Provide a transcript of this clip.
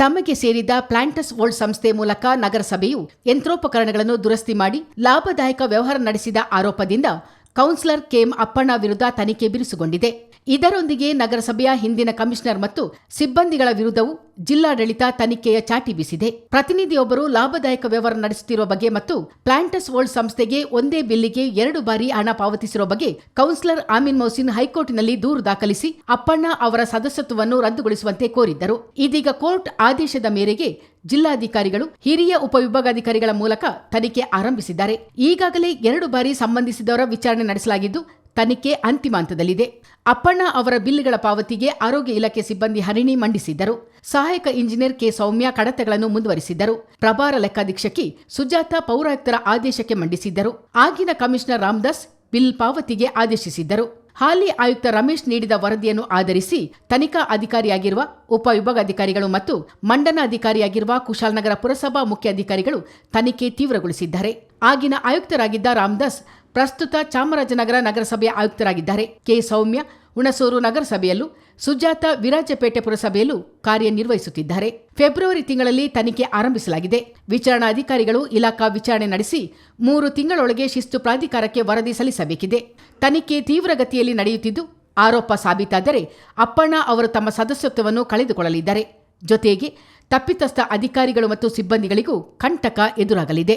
ತಮಗೆ ಸೇರಿದ ಪ್ಲಾಂಟಸ್ ವೋಲ್ಡ್ ಸಂಸ್ಥೆ ಮೂಲಕ ನಗರಸಭೆಯು ಯಂತ್ರೋಪಕರಣಗಳನ್ನು ದುರಸ್ತಿ ಮಾಡಿ ಲಾಭದಾಯಕ ವ್ಯವಹಾರ ನಡೆಸಿದ ಆರೋಪದಿಂದ ಕೌನ್ಸಿಲರ್ ಕೆಎಂ ಅಪ್ಪಣ್ಣ ವಿರುದ್ಧ ತನಿಖೆ ಬಿರುಸುಗೊಂಡಿದೆ. ಇದರೊಂದಿಗೆ ನಗರಸಭೆಯ ಹಿಂದಿನ ಕಮಿಷನರ್ ಮತ್ತು ಸಿಬ್ಬಂದಿಗಳ ವಿರುದ್ಧವೂ ಜಿಲ್ಲಾಡಳಿತ ತನಿಖೆಯ ಚಾಟಿ ಬೀಸಿದೆ. ಪ್ರತಿನಿಧಿಯೊಬ್ಬರು ಲಾಭದಾಯಕ ವ್ಯವಹಾರ ನಡೆಸುತ್ತಿರುವ ಬಗ್ಗೆ ಮತ್ತು ಪ್ಲಾಂಟಸ್ ವರ್ಲ್ಡ್ ಸಂಸ್ಥೆಗೆ ಒಂದೇ ಬಿಲ್ಲಿಗೆ ಎರಡು ಬಾರಿ ಹಣ ಪಾವತಿಸಿರುವ ಬಗ್ಗೆ ಕೌನ್ಸಿಲರ್ ಆಮಿನ್ ಮೌಸಿನ್ ಹೈಕೋರ್ಟ್ನಲ್ಲಿ ದೂರು ದಾಖಲಿಸಿ ಅಪ್ಪಣ್ಣ ಅವರ ಸದಸ್ಯತ್ವವನ್ನು ರದ್ದುಗೊಳಿಸುವಂತೆ ಕೋರಿದ್ದರು. ಇದೀಗ ಕೋರ್ಟ್ ಆದೇಶದ ಮೇರೆಗೆ ಜಿಲ್ಲಾಧಿಕಾರಿಗಳು, ಹಿರಿಯ ಉಪವಿಭಾಗಾಧಿಕಾರಿಗಳ ಮೂಲಕ ತನಿಖೆ ಆರಂಭಿಸಿದ್ದಾರೆ. ಈಗಾಗಲೇ ಎರಡು ಬಾರಿ ಸಂಬಂಧಿಸಿದವರ ವಿಚಾರಣೆ ನಡೆಸಲಾಗಿದ್ದು, ತನಿಖೆ ಅಂತಿಮ ಹಂತದಲ್ಲಿದೆ. ಅಪ್ಪಣ್ಣ ಅವರ ಬಿಲ್ಗಳ ಪಾವತಿಗೆ ಆರೋಗ್ಯ ಇಲಾಖೆ ಸಿಬ್ಬಂದಿ ಹರಿಣಿ ಮಂಡಿಸಿದ್ದರು. ಸಹಾಯಕ ಇಂಜಿನಿಯರ್ ಕೆ. ಸೌಮ್ಯ ಕಡತಗಳನ್ನು ಮುಂದುವರಿಸಿದ್ದರು. ಪ್ರಭಾರ ಲೆಕ್ಕಾಧೀಕ್ಷಕಿ ಸುಜಾತ ಪೌರಾಯುಕ್ತರ ಆದೇಶಕ್ಕೆ ಮಂಡಿಸಿದ್ದರು. ಆಗಿನ ಕಮಿಷನರ್ ರಾಮದಾಸ್ ಬಿಲ್ ಪಾವತಿಗೆ ಆದೇಶಿಸಿದ್ದರು. ಹಾಲಿ ಆಯುಕ್ತ ರಮೇಶ್ ನೀಡಿದ ವರದಿಯನ್ನು ಆಧರಿಸಿ ತನಿಖಾ ಅಧಿಕಾರಿಯಾಗಿರುವ ಉಪವಿಭಾಗಾಧಿಕಾರಿಗಳು ಮತ್ತು ಮಂಡನ ಅಧಿಕಾರಿಯಾಗಿರುವ ಕುಶಾಲನಗರ ಪುರಸಭಾ ಮುಖ್ಯ ಅಧಿಕಾರಿಗಳು ತನಿಖೆ ತೀವ್ರಗೊಳಿಸಿದ್ದಾರೆ. ಆಗಿನ ಆಯುಕ್ತರಾಗಿದ್ದ ರಾಮದಾಸ್ ಪ್ರಸ್ತುತ ಚಾಮರಾಜನಗರ ನಗರಸಭೆಯ ಆಯುಕ್ತರಾಗಿದ್ದಾರೆ. ಕೆ ಸೌಮ್ಯ ಹುಣಸೂರು ನಗರಸಭೆಯಲ್ಲೂ ಸುಜಾತ ವಿರಾಜಪೇಟೆ ಪುರಸಭೆಯಲ್ಲೂ ಕಾರ್ಯನಿರ್ವಹಿಸುತ್ತಿದ್ದಾರೆ. ಫೆಬ್ರವರಿ ತಿಂಗಳಲ್ಲಿ ತನಿಖೆ ಆರಂಭಿಸಲಾಗಿದೆ. ವಿಚಾರಣಾಧಿಕಾರಿಗಳು ಇಲಾಖಾ ವಿಚಾರಣೆ ನಡೆಸಿ ಮೂರು ತಿಂಗಳೊಳಗೆ ಶಿಸ್ತು ಪ್ರಾಧಿಕಾರಕ್ಕೆ ವರದಿ ಸಲ್ಲಿಸಬೇಕಿದೆ. ತನಿಖೆ ತೀವ್ರಗತಿಯಲ್ಲಿ ನಡೆಯುತ್ತಿದ್ದು, ಆರೋಪ ಸಾಬೀತಾದರೆ ಅಪ್ಪಣ್ಣ ಅವರು ತಮ್ಮ ಸದಸ್ಯತ್ವವನ್ನು ಕಳೆದುಕೊಳ್ಳಲಿದ್ದಾರೆ. ಜೊತೆಗೆ ತಪ್ಪಿತಸ್ಥ ಅಧಿಕಾರಿಗಳು ಮತ್ತು ಸಿಬ್ಬಂದಿಗಳಿಗೂ ಕಂಟಕ ಎದುರಾಗಲಿದೆ.